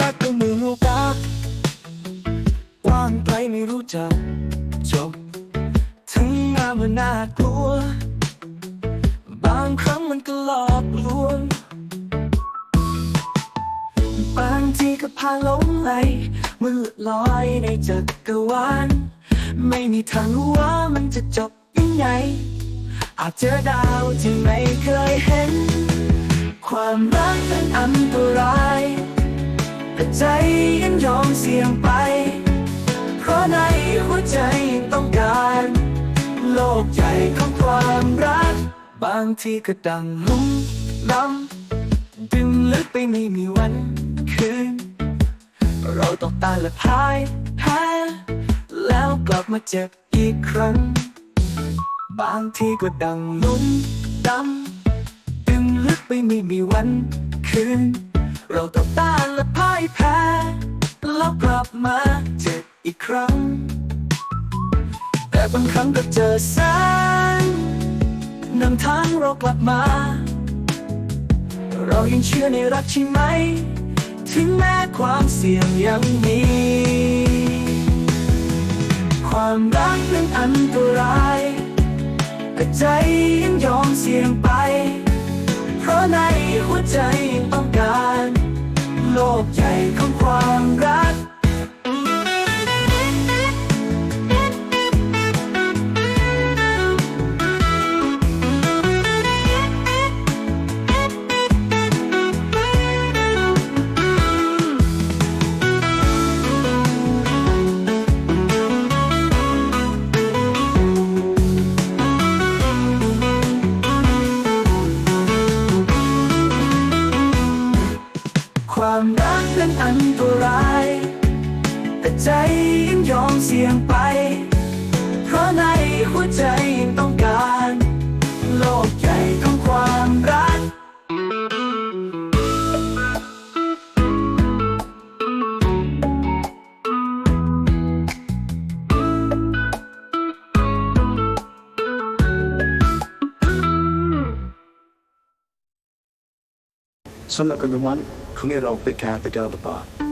รักก็เหมือนโลกากว้างไกลไม่รู้จักจบ ถึงงานมันน่ากลัว บางครั้งมันก็หลอกลวง บางทีก็พาหลงไหลมืดลอยในจักรวาลไม่มีทางรู้ว่ามันจะจบยังไง อาจเจอดาวที่ไม่เคยเห็น ความรักเป็นอันตราย ใจยังยอมเสี่ยงไป เพราะในหัวใจยังต้องการ โลกใหญ่ของความรัก บางทีก็ดังลุ่มล้ำดึงลึกไปไม่มีวันคืน เราตกตาและพ่ายแพ้แล้วกลับมาเจ็บอีกครั้ง บางทีก็ดังลุ่มดำดึงลึกไปไม่มีวันคืน เราตกตาและพ่าย แพ้แล้วกลับมาเจ็บอีกครั้ง แต่บางครั้งก็เจอแสงนำทางเรากลับมา เรายังเชื่อในรักใช่ไหม ถึงแม้ความเสี่ยงยังมี ความรักนั้นอันตรายแต่ใจยังยอมเสี่ยงไป เพราะในหัวใจยังต้องการ ลกใจ ความรักนั้นอันตราย แต่ใจยังยอมเสี่ยงไป สำหรับกั